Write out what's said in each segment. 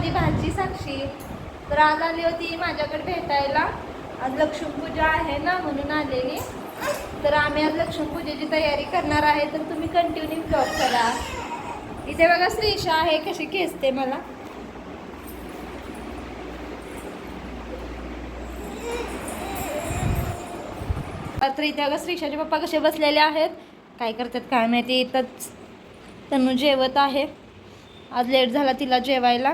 माझी भाजी साक्षी? तर आज आली होती माझ्याकडे भेटायला. आज लक्ष्मीपूजा आहे ना म्हणून आलेली. तर आम्ही आज लक्ष्मीपूजेची तयारी करणार आहे. तर तुम्ही कंटिन्यू ब्लॉग करा. इथे बघा श्रीषा आहे. कशी खेचते मला. तर इथे बघा श्रीषाचे पप्पा कसे बसलेले आहेत. काय करतात काय माहिती. इथंच तनू जेवत आहे. आज लेट झाला तिला जेवायला.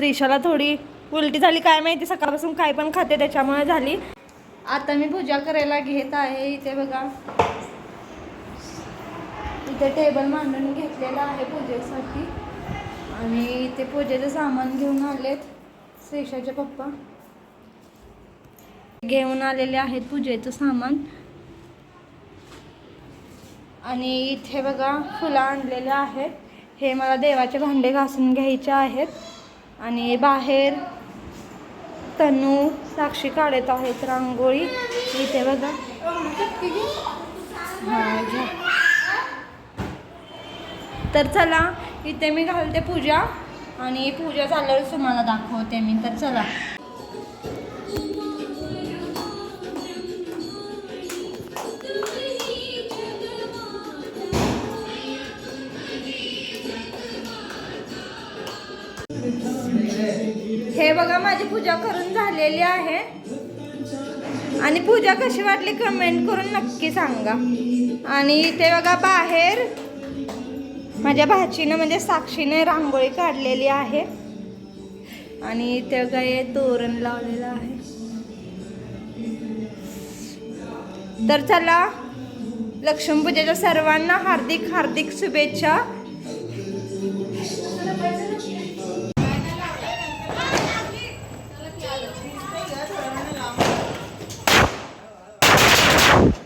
श्रीशाला थोडी उलटी झाली. काय माहिती सकाळपासून काय पण खाते त्याच्यामुळे झाली. आता मी पूजा करायला घेत आहे. इथे बघा. इथे टेबल मांडून घेतलेला आहे पूजेसाठी. आणि इथे पूजेचं सामान घेऊन आलेत श्रीशाचे पप्पा. घेऊन आलेले आहेत पूजेचं सामान. आणि इथे बघा फुलं आणलेले आहेत. हे मला देवाचे भांडे घासून घ्यायचे आहेत. आणि बाहेर तनू साक्षी काढत आहेत रांगोळी. इथे बघा. हा, तर चला इथे मी घालते पूजा. आणि पूजा झाल्यावर तुम्हाला दाखवते मी. तर चला. बघा माझी पूजा करून झालेली आहे. आणि पूजा कशी वाटली कमेंट करून नक्की सांगा. आणि इथे बघा बाहेर माझ्या भाचीनं म्हणजे साक्षीने रांगोळी काढलेली आहे. आणि इथे बघा हे तोरण लावलेलं आहे. तर चला लक्ष्मीपूजेच्या सर्वांना हार्दिक हार्दिक शुभेच्छा. you.